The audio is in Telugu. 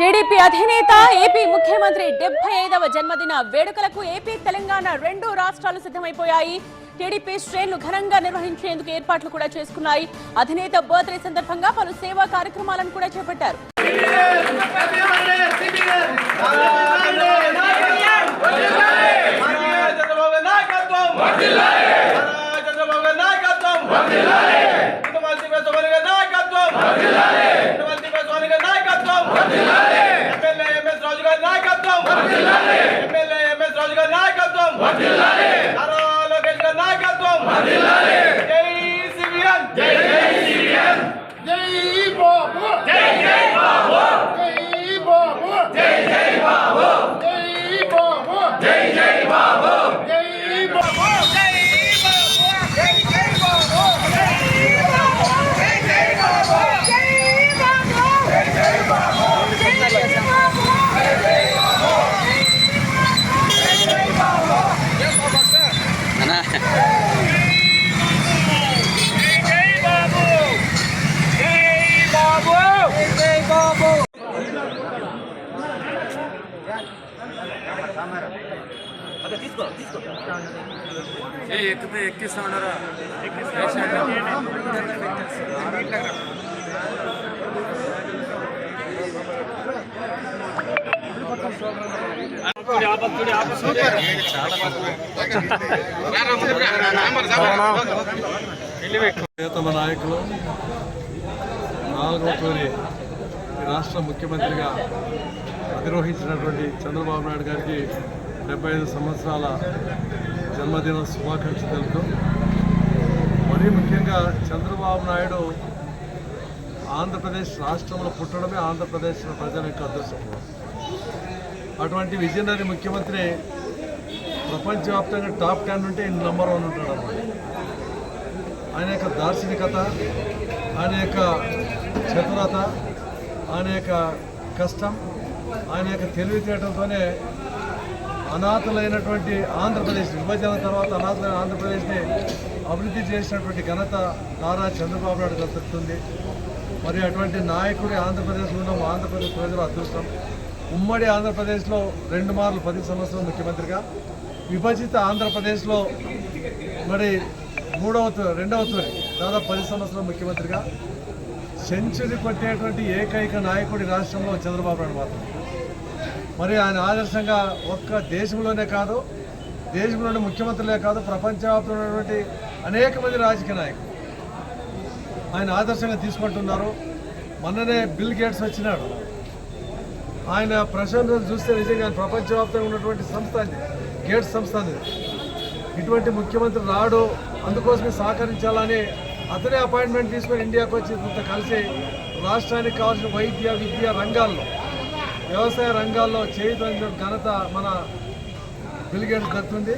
టీడీపీ అధినేత ఏపీ ముఖ్యమంత్రి డెబ్బై ఐదవ జన్మదిన వేడుకలకు ఏపీ తెలంగాణ రెండు రాష్ట్రాలు సిద్ధమైపోయాయి. టీడీపీ శ్రేణులు ఘనంగా నిర్వహించేందుకు ఏర్పాట్లు కూడా చేసుకున్నాయి. అధినేత బర్త్డే సందర్భంగా పలు సేవా కార్యక్రమాలను కూడా చేపట్టారు. నాయకత్వం నాయకత్వం. ఏ ఎక్కితే ఎక్కిస్తా ప్రియతమ నాయకులు నాలుగవ తూరి ఈ రాష్ట్ర ముఖ్యమంత్రిగా అధిరోహించినటువంటి చంద్రబాబు నాయుడు గారికి డెబ్బై ఐదు సంవత్సరాల జన్మదిన శుభాకాంక్షలు తెలుపుతూ మరీ ముఖ్యంగా చంద్రబాబు నాయుడు ఆంధ్రప్రదేశ్ రాష్ట్రంలో పుట్టడమే ఆంధ్రప్రదేశ్ ప్రజల యొక్క అదృష్టం. అటువంటి విజయనగరి ముఖ్యమంత్రి ప్రపంచవ్యాప్తంగా టాప్ టెన్ ఉంటే నంబర్ వన్ ఉంటాడు అన్నమాట. ఆయన యొక్క దార్శనికత ఆయన యొక్క చతురత ఆయన యొక్క కష్టం ఆయన యొక్క తెలివితేటలతోనే అనాథలైనటువంటి ఆంధ్రప్రదేశ్ విభజన తర్వాత అనాథలైన ఆంధ్రప్రదేశ్ని అభివృద్ధి చేసినటువంటి ఘనత నారా చంద్రబాబు నాయుడు దక్కుతుంది మరి అటువంటి నాయకుడి ఆంధ్రప్రదేశ్లో ఉన్న ఆంధ్రప్రదేశ్ ప్రజల అదృష్టం. ఉమ్మడి ఆంధ్రప్రదేశ్లో రెండు మార్లు పది సంవత్సరాలు ముఖ్యమంత్రిగా విభజిత ఆంధ్రప్రదేశ్లో మరి మూడవ రెండవ తొలి దాదాపు పది సంవత్సరాల ముఖ్యమంత్రిగా సెంచరీ కొట్టేటువంటి ఏకైక నాయకుడి రాష్ట్రంలో చంద్రబాబు నాయుడు మాత్రం మరి ఆయన ఆదర్శంగా ఒక్క దేశంలోనే కాదు దేశంలోని ముఖ్యమంత్రులే కాదు ప్రపంచవ్యాప్తమైనటువంటి అనేక మంది రాజకీయ నాయకులు ఆయన ఆదర్శంగా తీసుకుంటున్నారు. మొన్ననే బిల్ గేట్స్ వచ్చినాడు. ఆయన ప్రశంసలు చూస్తే నిజంగా ప్రపంచవ్యాప్తంగా ఉన్నటువంటి సంస్థ అది. గేట్స్ సంస్థ అది. ఇటువంటి ముఖ్యమంత్రి రాడు అందుకోసమే సహకరించాలని అతనే అపాయింట్మెంట్ తీసుకొని ఇండియాకు వచ్చి ఇంత కలిసి రాష్ట్రానికి కావాల్సిన వైద్య విద్య రంగాల్లో వ్యవసాయ రంగాల్లో చేయుత ఘనత మన బిల్గేట్స్ దక్కుతుంది